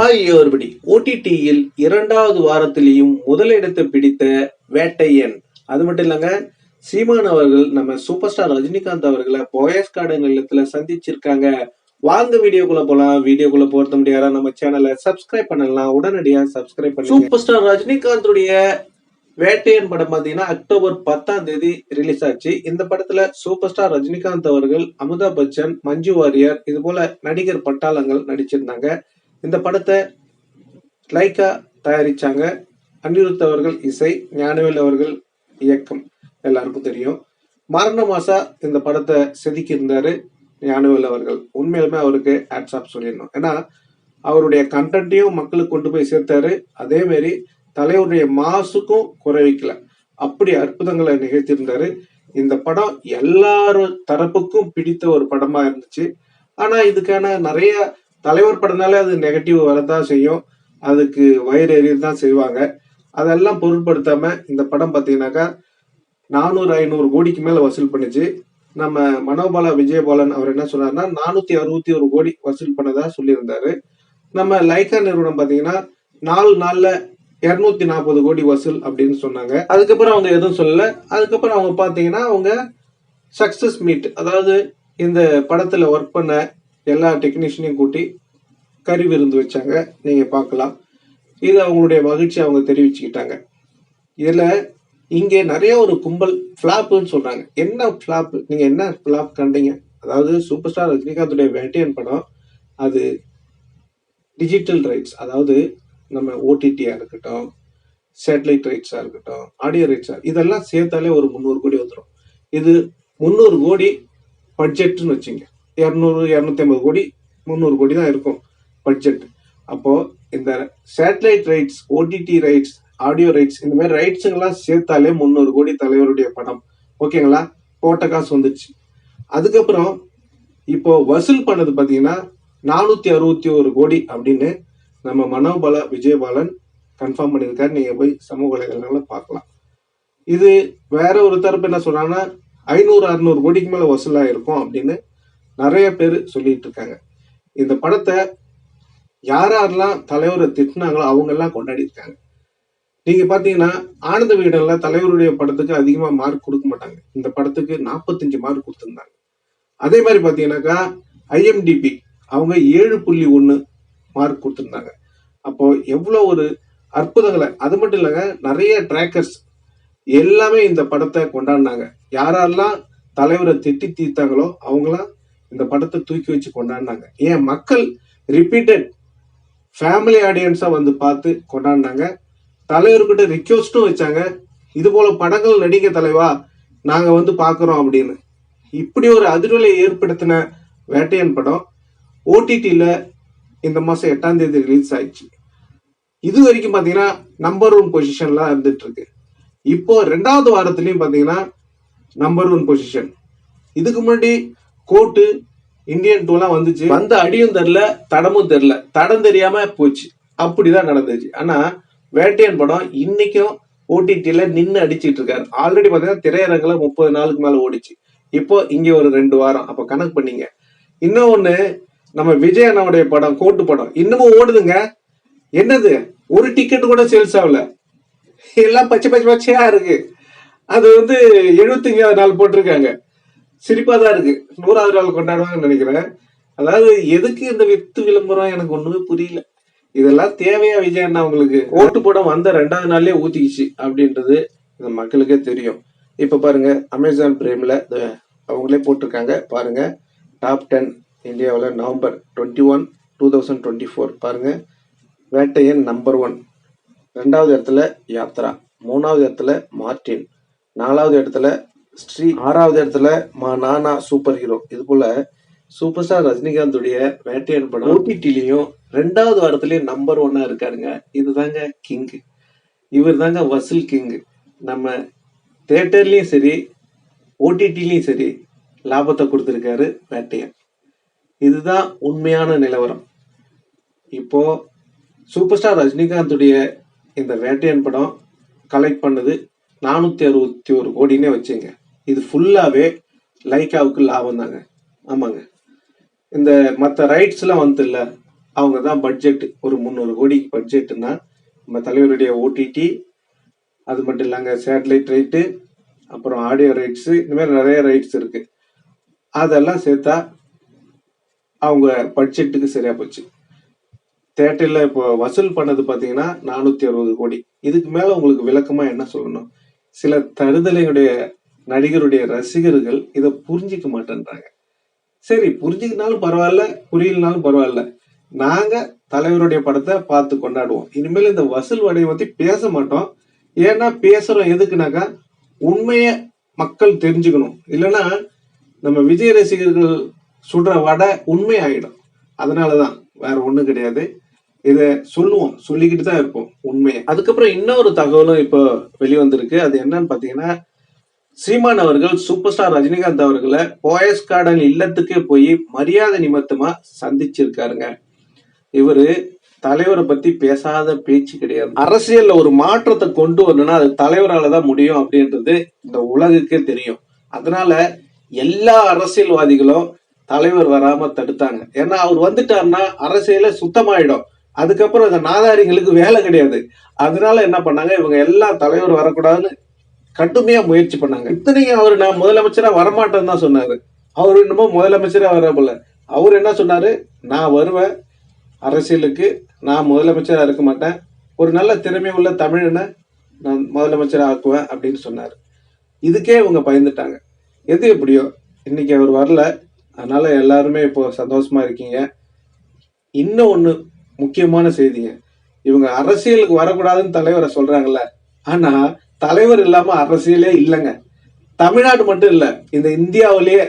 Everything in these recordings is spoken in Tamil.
ஆகியோர்படி ஓடிடியில் இரண்டாவது வாரத்திலேயும் முதலிடத்தை பிடித்த வேட்டையன். அது மட்டும் இல்லைங்க சீமான் அவர்கள் நம்ம சூப்பர் ஸ்டார் ரஜினிகாந்த் அவர்களை போயஸ் கார்டன் இல்லத்துல சந்திச்சிருக்காங்க. வாங்க வீடியோக்குள்ள போலாம். வீடியோக்குள்ள போறது முடியாத? நம்ம சேனலை சப்ஸ்கிரைப் பண்ணலாம் உடனடியா சப்ஸ்கிரைப் பண்ணி சூப்பர் ஸ்டார் ரஜினிகாந்துடைய வேட்டையன் படம் பாத்தீங்கன்னா அக்டோபர் பத்தாம் தேதி ரிலீஸ் ஆச்சு. இந்த படத்துல சூப்பர் ஸ்டார் ரஜினிகாந்த் அவர்கள் அமிதாப் பச்சன் மஞ்சு வாரியர் இது போல நடிகர் பட்டாளங்கள் நடிச்சிருந்தாங்க. இந்த படத்தை லைக்கா தயாரிச்சாங்க அனிருத் அவர்கள் இசை ஞானவேல் அவர்கள் இயக்கம் எல்லாருக்கும் தெரியும். மரண மாசா இந்த படத்தை செதுக்கியிருந்தாரு ஞானவேல் அவர்கள். உண்மையிலுமே அவருக்கு ஹேட்ஸ் சொல்லிடணும். ஏன்னா அவருடைய கண்டென்ட்டையும் மக்களுக்கு கொண்டு போய் சேர்த்தாரு. அதே மாதிரி தலைவருடைய மாசுக்கும் குறைவிக்கல. அப்படி அற்புதங்களை நிகழ்த்தியிருந்தாரு. இந்த படம் எல்லாரும் தரப்புக்கும் பிடித்த ஒரு படமா இருந்துச்சு. ஆனா இதுக்கான நிறைய தலைவர் படம்னாலே அது நெகட்டிவ் வரதான் செய்யும். அதுக்கு வயிறு எறியதான் செய்வாங்க. அதெல்லாம் பொருட்படுத்தாம இந்த படம் பார்த்தீங்கன்னாக்கா நானூறு ஐநூறு கோடிக்கு மேல வசூல் பண்ணுச்சு. நம்ம மனோபாலா விஜயபாலன் அவர் என்ன சொன்னார்னா நானூத்தி அறுபத்தி ஒரு கோடி வசூல் பண்ணதா சொல்லியிருந்தாரு. நம்ம லைக்கா நிறுவனம் பாத்தீங்கன்னா நாலு நாள்ல இருநூத்தி நாற்பது கோடி வசூல் அப்படின்னு சொன்னாங்க. அதுக்கப்புறம் அவங்க எதுவும் சொல்லல. அதுக்கப்புறம் அவங்க பாத்தீங்கன்னா அவங்க சக்சஸ் மீட் அதாவது இந்த படத்துல ஒர்க் பண்ண எல்லா டெக்னீஷியனையும் கூட்டி கறி விருந்து வச்சாங்க. நீங்கள் பார்க்கலாம். இது அவங்களுடைய மகிழ்ச்சி அவங்க தெரிவிச்சுக்கிட்டாங்க. இதில் இங்கே நிறைய ஒரு கும்பல் ஃப்ளாப்புன்னு சொல்கிறாங்க என்ன ஃப்ளாப்பு நீங்கள் என்ன ஃப்ளாப் கண்டீங்க? அதாவது சூப்பர் ஸ்டார் ரஜினிகாந்துடைய வேட்டையன் படம் அது டிஜிட்டல் ரைட்ஸ் அதாவது நம்ம ஓடிடியாக இருக்கட்டும் சேட்டலைட் ரைட்ஸாக இருக்கட்டும் ஆடியோ ரைட்ஸாக இதெல்லாம் சேர்த்தாலே ஒரு முந்நூறு கோடி வந்துடும் இது முந்நூறு கோடி பட்ஜெட்னு வச்சுங்க. இரநூறு இரநூத்தி ஐம்பது கோடி முந்நூறு கோடி தான் இருக்கும். பட்ஜெட். அப்போ இந்த satellite rights OTT rights audio rights இந்த மாதிரி ரைட்ஸுங்கெல்லாம் சேர்த்தாலே முந்நூறு கோடி தலைவருடைய படம் ஓகேங்களா போட்ட காசு வந்துச்சு அதுக்கப்புறம் இப்போ வசூல் பண்ணது பார்த்தீங்கன்னா நானூத்தி அறுபத்தி ஒரு கோடி அப்படின்னு நம்ம மனோபல விஜயபாலன் கன்ஃபார்ம் பண்ணியிருக்காரு. நீங்க போய் சமூக வலைதளங்கள பார்க்கலாம். இது வேற ஒரு தரப்பு என்ன சொல்கிறாங்கன்னா ஐநூறு அறுநூறு கோடிக்கு மேல வசூலா இருக்கும் அப்படின்னு நிறைய பேர் சொல்லிட்டு இருக்காங்க. இந்த படத்தை யார் யாரெல்லாம் தலைவரை திட்டினாங்களோ அவங்க எல்லாம் கொண்டாடி இருக்காங்க நீங்க பாத்தீங்கன்னா ஆனந்த வீடன்ல தலைவருடைய படத்துக்கு அதிகமா மார்க் கொடுக்க மாட்டாங்க. இந்த படத்துக்கு நாற்பத்தஞ்சு மார்க் கொடுத்துருந்தாங்க. அதே மாதிரி பாத்தீங்கன்னாக்கா ஐஎம்டிபி அவங்க ஏழு புள்ளி ஒன்று மார்க் கொடுத்துருந்தாங்க. அப்போ எவ்வளவு ஒரு அற்புதங்களை. அது மட்டும் இல்லைங்க நிறைய ட்ராக்கர்ஸ் எல்லாமே இந்த படத்தை கொண்டாடினாங்க. யாரெல்லாம் தலைவரை திட்டி தீர்த்தாங்களோ அவங்களாம் இந்த படத்தை தூக்கி வச்சு கொண்டாடினாங்க. ஏன் மக்கள் ரிப்பீட்டட் ஃபேமிலி ஆடியன்ஸாக வந்து பார்த்து கொண்டாடினாங்க. தலைவர்கிட்ட ரிக்வஸ்ட்டும் வச்சாங்க. இது போல படங்கள் நடிக்க தலைவா நாங்கள் வந்து பார்க்குறோம் அப்படின்னு. இப்படி ஒரு அதிர்வலை ஏற்படுத்தின வேட்டையன் படம் ஓடிடியில் இந்த மாதம் எட்டாம் தேதி ரிலீஸ் ஆயிடுச்சு. இது வரைக்கும் பார்த்தீங்கன்னா நம்பர் ஒன் பொசிஷன்லாம் இருந்துட்டு இருக்கு. இப்போ ரெண்டாவது வாரத்துலையும் பார்த்தீங்கன்னா நம்பர் ஒன் பொசிஷன் இதுக்கு முன்னாடி கோட்டு இந்தியன் டூலாம் வந்துச்சு. வந்த அடியும் தெரில தடமும் தெரில தடம் தெரியாம போச்சு. அப்படிதான் நடந்துச்சு. ஆனா வேட்டையன் படம் இன்னைக்கும் ஓடிடியில நின்று அடிச்சிட்டு இருக்காரு. ஆல்ரெடி பாத்தீங்கன்னா திரையரங்குல முப்பது நாளுக்கு மேல ஓடிச்சு. இப்போ இங்க ஒரு ரெண்டு வாரம். அப்ப கணக்கு பண்ணீங்க. இன்னும் நம்ம விஜய் அண்ணாவுடைய படம் கோட்டு படம் இன்னமும் ஓடுதுங்க. என்னது? ஒரு டிக்கெட் கூட சேல்ஸ் ஆகல. எல்லாம் பச்சை பச்சை பச்சையா இருக்கு. அது வந்து எழுபத்தஞ்சாவது நாள் போட்டிருக்காங்க. சிரிப்பா தான் இருக்கு. நூறாவது நாள் கொண்டாடுவாங்கன்னு நினைக்கிறேன். அதாவது எதுக்கு இந்த வித்து விளம்பரம் எனக்கு ஒண்ணுமே புரியல. இதெல்லாம் தேவையா விஜயண்ணா உங்களுக்கு? ஓட்டு படம் வந்த ரெண்டாவது நாள்லயே ஊத்திக்கிச்சு அப்படின்றது இந்த மக்களுக்கே தெரியும். இப்ப பாருங்க அமேசான் பிரேம்ல அவங்களே போட்டிருக்காங்க. பாருங்க டாப் டென் இந்தியாவில் November twenty one two thousand twenty four பாருங்க வேட்டையன் நம்பர் ஒன் ரெண்டாவது இடத்துல யாத்ரா மூணாவது இடத்துல மார்டின் நாலாவது இடத்துல ஸ்ரீ ஆறாவது இடத்துல மா நானா சூப்பர் ஹீரோ. இது போல சூப்பர் ஸ்டார் ரஜினிகாந்துடைய வேட்டையன் படம் ஓடிடிலையும் ரெண்டாவது வாரத்திலயும் நம்பர் ஒன்னா இருக்காருங்க. இதுதாங்க கிங் இவர் தாங்க வசூல் கிங் நம்ம தேட்டர்லயும் சரி ஓடிடிலையும் சரி லாபத்தை கொடுத்துருக்காரு வேட்டையன். இதுதான் உண்மையான நிலவரம். இப்போ சூப்பர் ஸ்டார் ரஜினிகாந்துடைய இந்த வேட்டையன் படம் கலெக்ட் பண்ணது நானூத்தி அறுபத்தி ஒரு கோடினே வச்சுங்க. இது ஃபுல்லாகவே லைக்காவுக்கு லாபம் தாங்க. ஆமாங்க. இந்த மற்ற ரைட்ஸ்லாம் எல்லாம் வந்து அவங்க தான் பட்ஜெட் ஒரு முந்நூறு கோடி பட்ஜெட்டுன்னா நம்ம தலைவருடைய ஓடிடி அது மட்டும் இல்லைங்க சேட்டலைட் ரைட்டு அப்புறம் ஆடியோ ரைட்ஸு இந்த மாதிரி நிறைய ரைட்ஸ் இருக்குது அதெல்லாம் சேர்த்தா அவங்க பட்ஜெட்டுக்கு சரியாக போச்சு. தேட்டரில் இப்போ வசூல் பண்ணது பார்த்தீங்கன்னா நானூற்றி அறுபது கோடி. இதுக்கு மேலே உங்களுக்கு விளக்கமாக என்ன சொல்லணும்? சில தருதலையுடைய நடிகருடைய ரசிகர்கள் இதை புரிஞ்சிக்க மாட்டேன்றாங்க. சரி புரிஞ்சுக்கினாலும் பரவாயில்ல புரியலனாலும் பரவாயில்ல. நாங்க தலைவருடைய படத்தை பார்த்து கொண்டாடுவோம். இனிமேல் இந்த வசூல் வடையை பத்தி பேச மாட்டோம். ஏன்னா பேசுறோம் எதுக்குனாக்கா உண்மைய மக்கள் தெரிஞ்சுக்கணும். இல்லைன்னா நம்ம விஜய் ரசிகர்கள் சுடுற வடை உண்மை ஆயிடும். அதனாலதான் வேற ஒண்ணும் கிடையாது. இதை சொல்லுவோம் சொல்லிக்கிட்டு தான் இருப்போம் உண்மையை. அதுக்கப்புறம் இன்னொரு தகவலும் இப்போ வெளிவந்திருக்கு. அது என்னன்னு பாத்தீங்கன்னா சீமான் அவர்கள் சூப்பர் ஸ்டார் ரஜினிகாந்த் அவர்களை போயஸ் கார்டன் இல்லத்துக்கே போய் மரியாதை நிமித்தமா சந்திச்சிருக்காருங்க. இவரு தலைவரை பத்தி பேசாத பேச்சு கிடையாது. அரசியல்ல ஒரு மாற்றத்தை கொண்டு வரணும்னா அது தலைவரால தான் முடியும் அப்படின்றது இந்த உலகுக்கே தெரியும். அதனால எல்லா அரசியல்வாதிகளும் தலைவர் வராம தடுத்தாங்க. ஏன்னா அவர் வந்துட்டாருன்னா அரசியல சுத்தமாயிடும். அதுக்கப்புறம் அந்த நாதாரிகளுக்கு வேலை கிடையாது. அதனால என்ன பண்ணாங்க? இவங்க எல்லாம் தலைவர் வரக்கூடாதுன்னு கடுமையா முயற்சி பண்ணாங்க. இத்தனையும் அவர் நான் முதலமைச்சரா வரமாட்டேன்னு தான் சொன்னாரு. அவர் இன்னமும் முதலமைச்சரா வர போல. அவர் என்ன சொன்னாரு? நான் வருவேன். அரசியலுக்கு நான் முதலமைச்சரா இருக்க மாட்டேன். ஒரு நல்ல திறமை உள்ள தமிழனை நான் முதலமைச்சரா ஆக்குவேன் அப்படின்னு சொன்னார். இதுக்கே இவங்க பயந்துட்டாங்க. எது எப்படியோ இன்னைக்கு அவர் வரல. அதனால எல்லாருமே இப்போ சந்தோஷமா இருக்கீங்க. இன்னும் ஒண்ணு முக்கியமான செய்திங்க. இவங்க அரசியலுக்கு வரக்கூடாதுன்னு தலைவரை சொல்றாங்கல்ல. ஆனா தலைவர் இல்லாம அரசியலே இல்லைங்க. தமிழ்நாடு மட்டும் இல்ல இந்த இந்தியாவிலேயே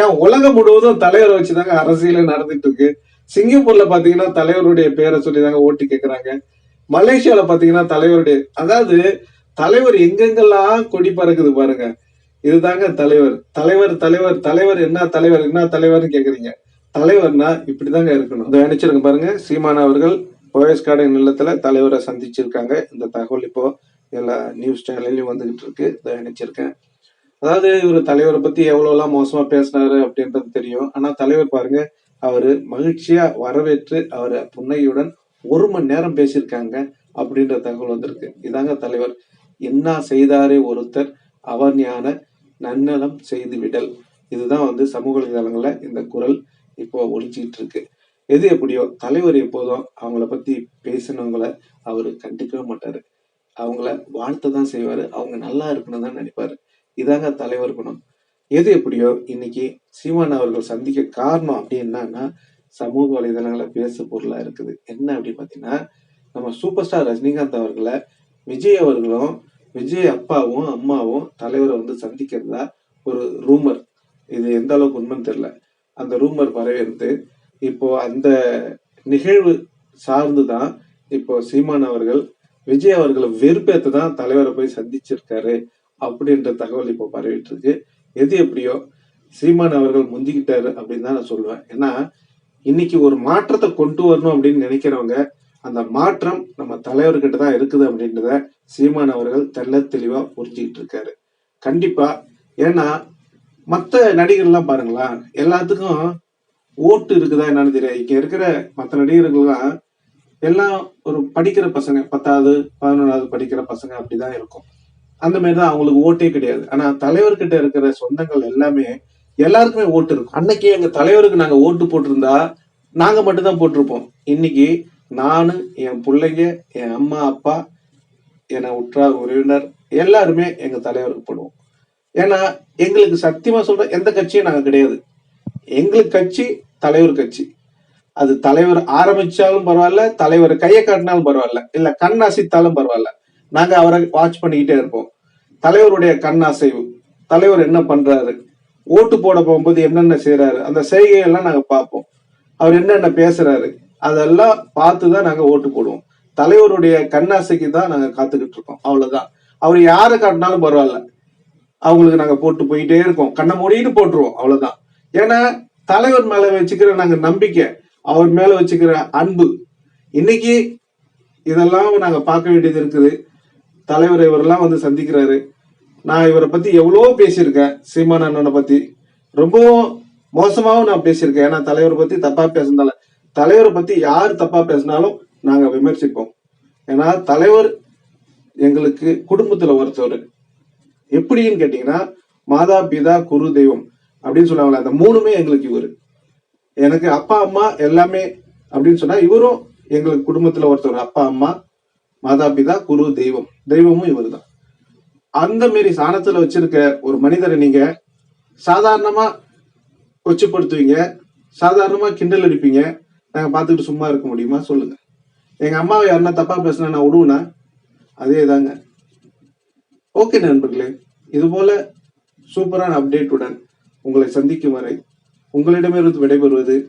ஏன் உலகம் முழுவதும் தலைவரை வச்சுதாங்க அரசியலே நடந்துட்டு இருக்கு சிங்கப்பூர்ல பாத்தீங்கன்னா தலைவருடைய பேரை சொல்லி தாங்க ஓட்டு கேக்குறாங்க. மலேசியால பாத்தீங்கன்னா தலைவருடைய அதாவது தலைவர் எங்கெங்கெல்லாம் கொடி பறக்குது பாருங்க. இதுதாங்க தலைவர். தலைவர் தலைவர் தலைவர் என்ன தலைவர் என்ன தலைவர்னு கேக்குறீங்க. தலைவர்னா இப்படிதாங்க இருக்கணும். அதை நினைச்சிருங்க பாருங்க. சீமான் அவர்கள் போயஸ்காடு நிலத்துல தலைவரை சந்திச்சிருக்காங்க. இந்த தகவல் இப்போ எல்லா நியூஸ் சேனல்லையும் வந்துகிட்டு இருக்கு. இதை நினைச்சிருக்கேன் அதாவது இவர் தலைவரை பத்தி எவ்வளோலாம் மோசமா பேசினாரு அப்படின்றது தெரியும். ஆனா தலைவர் பாருங்க அவரு மகிழ்ச்சியா வரவேற்று அவரை புன்னையுடன் ஒரு மணி நேரம் பேசியிருக்காங்க அப்படின்ற தகவல் வந்திருக்கு. இதாங்க தலைவர். என்ன செய்தாரே ஒருத்தர்? அவர் ஞான நன்னலம் செய்து விடல். இதுதான் வந்து சமூக வலைதளங்கள்ல இந்த குரல் இப்போ ஒழிச்சிட்டு இருக்கு. எது எப்படியோ தலைவர் எப்போதும் அவங்கள பத்தி பேசினவங்கள அவரு கண்டிக்கவே மாட்டாரு. அவங்கள வாழ்த்த தான் செய்வார். அவங்க நல்லா இருக்கணும் தான் நினைப்பார். இதாங்க தலைவர் குணம். எது எப்படியோ இன்னைக்கு சீமான் அவர்கள் சந்திக்க காரணம் அப்படி என்னன்னா சமூக வலைதளங்கள பேசு பொருளா இருக்குது. என்ன அப்படின்னு பார்த்தீங்கன்னா நம்ம சூப்பர் ஸ்டார் ரஜினிகாந்த் அவர்களை விஜய் அவர்களும் விஜய் அப்பாவும் அம்மாவும் தலைவரை வந்து சந்திக்கிறதா ஒரு ரூமர் இது எந்த அளவுக்கு உண்மைன்னு தெரியல. அந்த ரூமர் பரவிருந்து இப்போ அந்த நிகழ்வு சார்ந்து தான் இப்போ சீமான் அவர்கள் விஜய் அவர்களை வெறுப்பேற்று தான் தலைவரை போய் சந்திச்சிருக்காரு அப்படின்ற தகவல் இப்போ பரவிட்டு இருக்கு எது எப்படியோ சீமான் அவர்கள் முந்திக்கிட்டாரு அப்படின்னு தான் நான் சொல்லுவேன். ஏன்னா இன்னைக்கு ஒரு மாற்றத்தை கொண்டு வரணும் அப்படின்னு நினைக்கிறவங்க அந்த மாற்றம் நம்ம தலைவர்கிட்ட தான் இருக்குது அப்படின்றத சீமான் அவர்கள் தெள்ள தெளிவா புரிஞ்சுக்கிட்டு இருக்காரு. கண்டிப்பா ஏன்னா மற்ற நடிகர்லாம் பாருங்களா எல்லாத்துக்கும் ஓட்டு இருக்குதா என்னன்னு தெரியாது. இங்க இருக்கிற மற்ற நடிகர்கள்லாம் எல்லாம் ஒரு படிக்கிற பசங்க பத்தாவது பதினொன்றாவது படிக்கிற பசங்க அப்படிதான் இருக்கும். அந்த மாதிரி தான் அவங்களுக்கு ஓட்டே கிடையாது. ஆனா தலைவர்கிட்ட இருக்கிற சொந்தங்கள் எல்லாமே எல்லாருக்குமே ஓட்டு இருக்கும். அன்னைக்கு எங்க தலைவருக்கு நாங்க ஓட்டு போட்டிருந்தா நாங்க மட்டும்தான் போட்டிருப்போம். இன்னைக்கு நானு என் பிள்ளைங்க என் அம்மா அப்பா என உற்றார் உறவினர் எல்லாருமே எங்க தலைவருக்கு போடுவோம். ஏன்னா எங்களுக்கு சத்தியமா சொல்ற எந்த கட்சியும் நாங்க கிடையாது. எங்களுக்கு கட்சி தலைவர் கட்சி. அது தலைவர் ஆரம்பிச்சாலும் பரவாயில்ல தலைவர் கையை காட்டினாலும் பரவாயில்ல. இல்ல கண் அசைத்தாலும் பரவாயில்ல. நாங்க அவரை வாட்ச் பண்ணிக்கிட்டே இருப்போம். தலைவருடைய கண் அசைவு தலைவர் என்ன பண்றாரு? ஓட்டு போட போகும்போது என்னென்ன செய்யறாரு அந்த செய்கையெல்லாம் நாங்க பார்ப்போம். அவர் என்னென்ன பேசுறாரு? அதெல்லாம் பார்த்து தான் நாங்க ஓட்டு போடுவோம். தலைவருடைய கண்ணாசைக்கு தான் நாங்க காத்துக்கிட்டு இருக்கோம். அவ்வளவுதான். அவர் யாரை காட்டினாலும் பரவாயில்ல. அவங்களுக்கு நாங்க போட்டு போயிட்டே இருக்கோம். கண்ணை மூடிட்டு போட்டுருவோம். அவ்வளவுதான். ஏன்னா தலைவர் மேல வச்சுக்கிற நாங்க நம்பிக்கை. அவர் மேல வச்சுக்கிற அன்பு. இன்னைக்கு இதெல்லாம் நாங்க பார்க்க வேண்டியது இருக்குது. தலைவர் இவரெல்லாம் வந்து சந்திக்கிறாரு. நான் இவரை பத்தி எவ்வளவோ பேசியிருக்கேன் சீமான் அண்ணனை பத்தி. ரொம்பவும் மோசமாகவும் நான் பேசியிருக்கேன். ஏன்னா தலைவரை பத்தி தப்பா பேசுனதால. தலைவரை பத்தி யார் தப்பா பேசினாலும் நாங்க விமர்சிப்போம். ஏன்னா தலைவர் எங்களுக்கு குடும்பத்துல ஒருத்தவர். எப்படின்னு கேட்டீங்கன்னா மாதா பிதா குரு தெய்வம் அப்படின்னு சொல்லுவாங்களே அந்த மூணுமே எங்களுக்கு இவர். எனக்கு அப்பா அம்மா எல்லாமே அப்படின்னு சொன்னா இவரும் எங்களுக்கு குடும்பத்துல ஒருத்தவர் அப்பா அம்மா மாதா பிதா குரு தெய்வம். தெய்வமும் இவர் தான் அந்த மாரி சாணத்துல வச்சிருக்க ஒரு மனிதரை நீங்க சாதாரணமா கொச்சப்படுத்துவீங்க சாதாரணமா கிண்டல் அடிப்பீங்க. நாங்க பார்த்துக்கிட்டு சும்மா இருக்க முடியுமா? சொல்லுங்க. எங்க அம்மாவை யாருன்னா தப்பா பேசினா நான் விடுவேனா? அதே தாங்க ஓகே நண்பர்களே இது போல சூப்பரான அப்டேட்டுடன் உங்களை சந்திக்கும் வரை உங்களிடமிருந்து விடைபெறுவது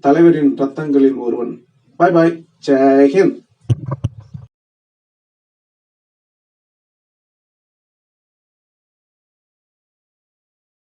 தலைவரின் ரத்தங்களில் ஒருவன். பாய் பாய். ஜெய்ஹிந்த்